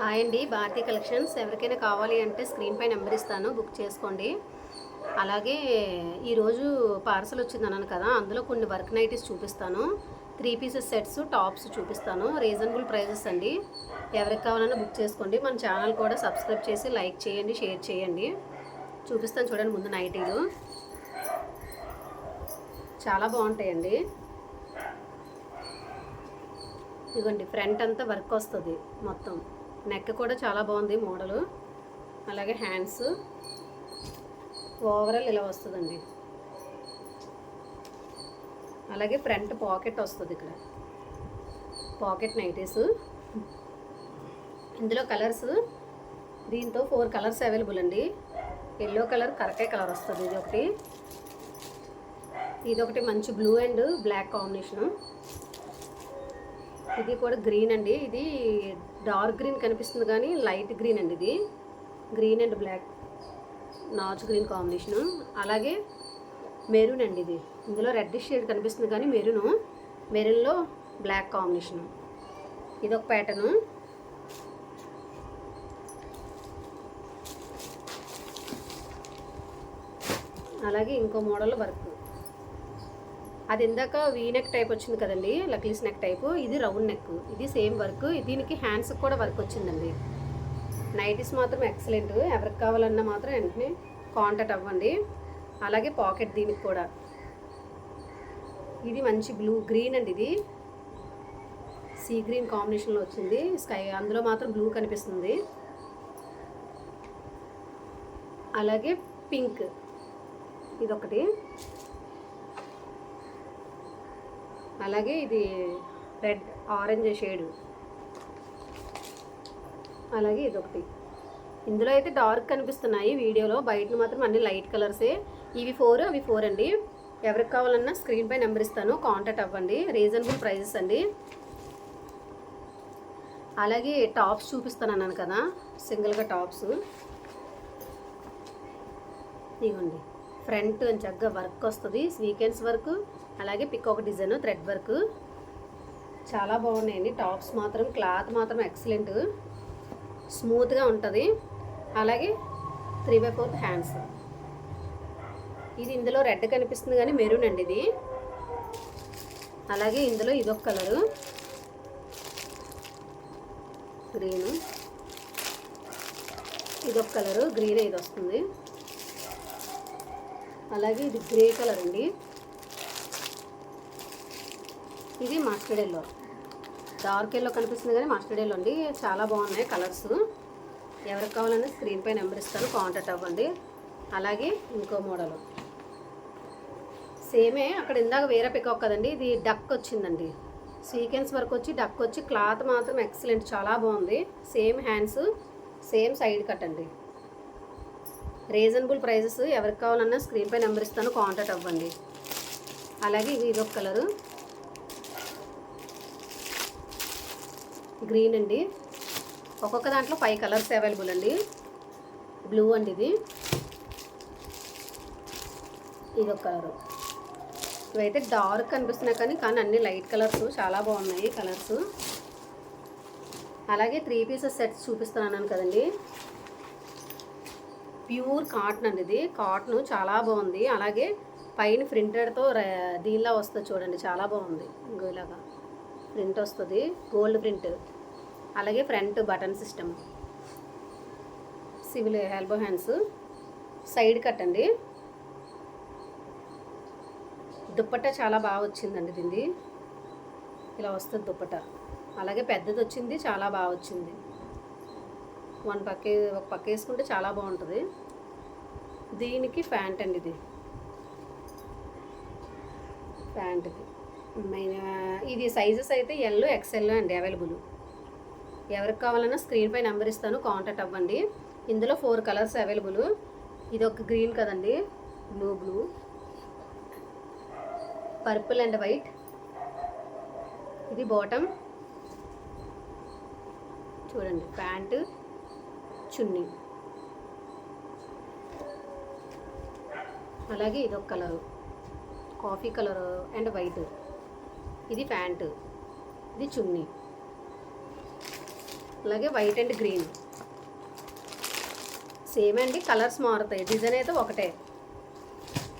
Hi అండి Bharati collections. ఎవరికైనా కావాలి అంటే స్క్రీన్పై నెంబర్ ఇస్తాను బుక్ చేసుకోండి. అలాగే ఈరోజు పార్సల్ వచ్చింది అన్నాను కదా అందులో కొన్ని వర్క్ నైటీస్ చూపిస్తాను. త్రీ పీసెస్ సెట్స్ టాప్స్ చూపిస్తాను. రీజనబుల్ ప్రైజెస్ అండి. ఎవరికి కావాలన్నా బుక్ చేసుకోండి. మన ఛానల్ కూడా సబ్స్క్రైబ్ చేసి లైక్ చేయండి షేర్ చేయండి. చూపిస్తాను చూడండి ముందు నైటీలు. చాలా బాగుంటాయండి. ఇదిగోండి ఫ్రంట్ అంతా వర్క్ వస్తుంది మొత్తం. నెక్ కూడా చాలా బాగుంది మోడలు. అలాగే హ్యాండ్స్. ఓవరాల్ ఇలా వస్తుందండి. అలాగే ఫ్రంట్ పాకెట్ వస్తుంది ఇక్కడ. Pocket nighties. ఇందులో కలర్స్. దీంతో ఫోర్ కలర్స్ అవైలబుల్ అండి. ఎల్లో కలర్ కరకాయ కలర్ వస్తుంది ఇది ఒకటి. ఇది ఒకటి మంచి బ్లూ అండ్ బ్లాక్ కాంబినేషను. ఇది కూడా గ్రీన్ అండి. ఇది డార్క్ గ్రీన్ కనిపిస్తుంది కానీ లైట్ గ్రీన్ అండి ఇది. Green and black. Notch green combination. అలాగే మెరూన్ అండి ఇది. ఇందులో రెడ్ షేడ్ కనిపిస్తుంది కానీ మెరూను. మెరూన్లో బ్లాక్ కాంబినేషను ఇది ఒక ప్యాటర్ను అలాగే ఇంకో మోడల్ వర్క్ అది ఇందాక వీ నెక్ టైప్ వచ్చింది కదండి లక్లీస్ నెక్ టైప్ ఇది రౌండ్ నెక్ ఇది సేమ్ వర్క్ దీనికి హ్యాండ్స్ కూడా వర్క్ వచ్చిందండి. నైటీస్ మాత్రం ఎక్సలెంట్ ఎవరికి కావాలన్నా మాత్రం వెంటనే కాంటాక్ట్ అవ్వండి. అలాగే పాకెట్ దీనికి కూడా. ఇది మంచి బ్లూ గ్రీన్ అండి ఇది. సీ గ్రీన్ కాంబినేషన్లో వచ్చింది. స్కై అందులో మాత్రం బ్లూ కనిపిస్తుంది. అలాగే పింక్ ఇదొకటి. అలాగే ఇది రెడ్ ఆరెంజ్ షేడ్. అలాగే ఇదొకటి. ఇందులో అయితే డార్క్ కనిపిస్తున్నాయి వీడియోలో. బయట మాత్రం అన్ని లైట్ కలర్సే. ఇవి ఫోర్ అవి ఫోర్ అండి ఎవరికి కావాలన్నా స్క్రీన్ పై నెంబర్ ఇస్తాను. కాంటాక్ట్ అవ్వండి. రీజనబుల్ ప్రైజెస్ అండి. అలాగే టాప్స్ చూపిస్తాను అన్నాను కదా. సింగిల్గా టాప్స్. ఇదిగోండి ఫ్రంట్ అని చక్కగా వర్క్ వస్తుంది. Weekends work. అలాగే పికాక్ డిజైన్ థ్రెడ్ వర్క్ చాలా బాగున్నాయండి. టాప్స్ మాత్రం క్లాత్ మాత్రం ఎక్సలెంట్ స్మూత్గా ఉంటుంది. అలాగే త్రీ బై ఫోర్త్ హ్యాండ్స్ ఇది ఇందులో రెడ్ కనిపిస్తుంది కానీ మెరూన్ అండి ఇది. అలాగే ఇందులో ఇదొక కలరు గ్రీన్ ఇదొక కలరు గ్రీన్ ఇది వస్తుంది. అలాగే ఇది గ్రే కలర్ అండి. ఇది మాస్టర్డ్ ఎల్లో. డార్క్ ఎల్లో కనిపిస్తుంది కానీ మాస్టర్డ్ ఎల్లో అండి. చాలా బాగున్నాయి కలర్స్. ఎవరికి కావాలన్నా స్క్రీన్ పై నెంబర్ ఇస్తాను కాంటాక్ట్ అవ్వండి. అలాగే ఇంకో మోడల్. సేమే అక్కడ ఇందాక వేరే పికప్ కదండి ఇది డక్ వచ్చిందండి. సీక్వెన్స్ వర్క్ వచ్చి డక్ వచ్చి క్లాత్ మాత్రం ఎక్సలెంట్ చాలా బాగుంది. Same hands same side cut అండి. రీజనబుల్ ప్రైజెస్ ఎవరికి కావాలన్నా స్క్రీన్ పై నెంబర్ ఇస్తాను కాంటాక్ట్ అవ్వండి. అలాగే ఇది ఇదొక కలరు. గ్రీన్ అండి. ఒక్కొక్క దాంట్లో ఫైవ్ కలర్స్ అవైలబుల్ అండి. బ్లూ అండి ఇది. ఇది ఒక కలరు. ఇవైతే డార్క్ కనిపిస్తున్నాయి కానీ కానీ అన్ని లైట్ కలర్స్ చాలా బాగున్నాయి కలర్స్. అలాగే త్రీ పీసెస్ సెట్స్ చూపిస్తున్నాను కదండి. ప్యూర్ కాటన్ అండి ఇది. కాటన్ చాలా బాగుంది. అలాగే పైన ప్రింటెడ్తో దీనిలా వస్తుంది చూడండి. చాలా బాగుంది. ఇంకో ఇలాగా. ప్రింట్ వస్తుంది. Gold print. అలాగే front button system. Civil elbow hands. Side cut అండి. దుప్పట్ట చాలా బాగా వచ్చిందండి దీన్ని. ఇలా వస్తుంది దుప్పట్ట. అలాగే పెద్దది వచ్చింది చాలా బాగా వచ్చింది. వన్ పక్క ఒక పక్క వేసుకుంటే చాలా బాగుంటుంది. దీనికి ప్యాంట్ అండి ఇది. ప్యాంట్కి ఇది సైజెస్ అయితే ఎల్ ఎక్స్ఎల్ అండి అవైలబుల్. ఎవరికి కావాలన్నా స్క్రీన్ పై నెంబర్ ఇస్తాను కాంటాక్ట్ అవ్వండి. ఇందులో ఫోర్ కలర్స్ అవైలబుల్. ఇది ఒక గ్రీన్ కదండి blue blue. Purple and white. ఇది బాటమ్. చూడండి ప్యాంటు చున్నీ. అలాగే ఇది ఒక colour. Coffee colour and white. ఇది ప్యాంటు ఇది చున్నీ. అలాగే వైట్ అండ్ గ్రీన్. సేమ్ అండి కలర్స్ మారుతాయి. డిజైన్ అయితే ఒకటే.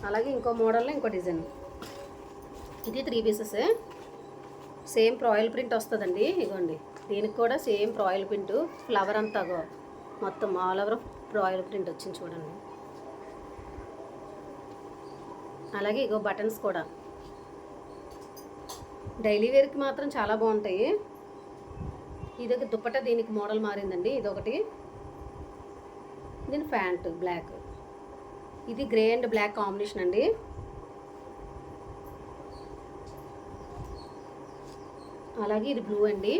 అలాగే ఇంకో మోడల్లో ఇంకో డిజైన్. ఇది three pieces. Same foil print వస్తుందండి ఇగోండి. దీనికి కూడా సేమ్ ప్రాయిల్ ప్రింట్ ఫ్లవర్ అంతా గో మొత్తం ఆల్ ఓవర్ ప్రాయిల్ ప్రింట్ వచ్చింది చూడండి. అలాగే ఇగో బటన్స్ కూడా. డైలీ వేర్కి మాత్రం చాలా బాగుంటాయి. ఇదొక దుప్పట దీనికి మోడల్ మారిందండి. ఇదొకటి. దీని ప్యాంట్ బ్లాక్. ఇది గ్రే అండ్ బ్లాక్ కాంబినేషన్ అండి. అలాగే ఇది బ్లూ అండి.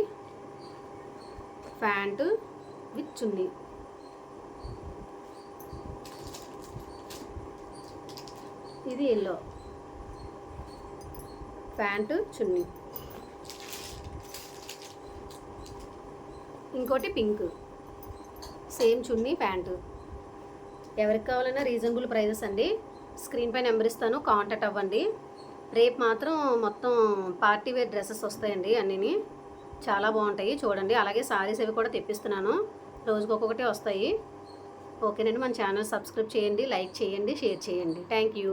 Pant with chunni. ఇది ఎల్లో. ప్యాంటు చున్నీ. ఇంకోటి పింక్. సేమ్ చున్నీ ప్యాంటు. ఎవరికి కావాలన్నా రీజనబుల్ ప్రైజెస్ అండి. స్క్రీన్ పై నెంబర్ ఇస్తాను కాంటాక్ట్ అవ్వండి. రేపు మాత్రం మొత్తం పార్టీ వేర్ డ్రెస్సెస్ వస్తాయండి అన్నీ చాలా బాగుంటాయి చూడండి. అలాగే సారీస్ అవి కూడా తెప్పిస్తున్నాను. రోజుకి ఒక్కొక్కటి వస్తాయి. ఓకేనండి మన ఛానల్ సబ్స్క్రైబ్ చేయండి లైక్ చేయండి షేర్ చేయండి. Thank you.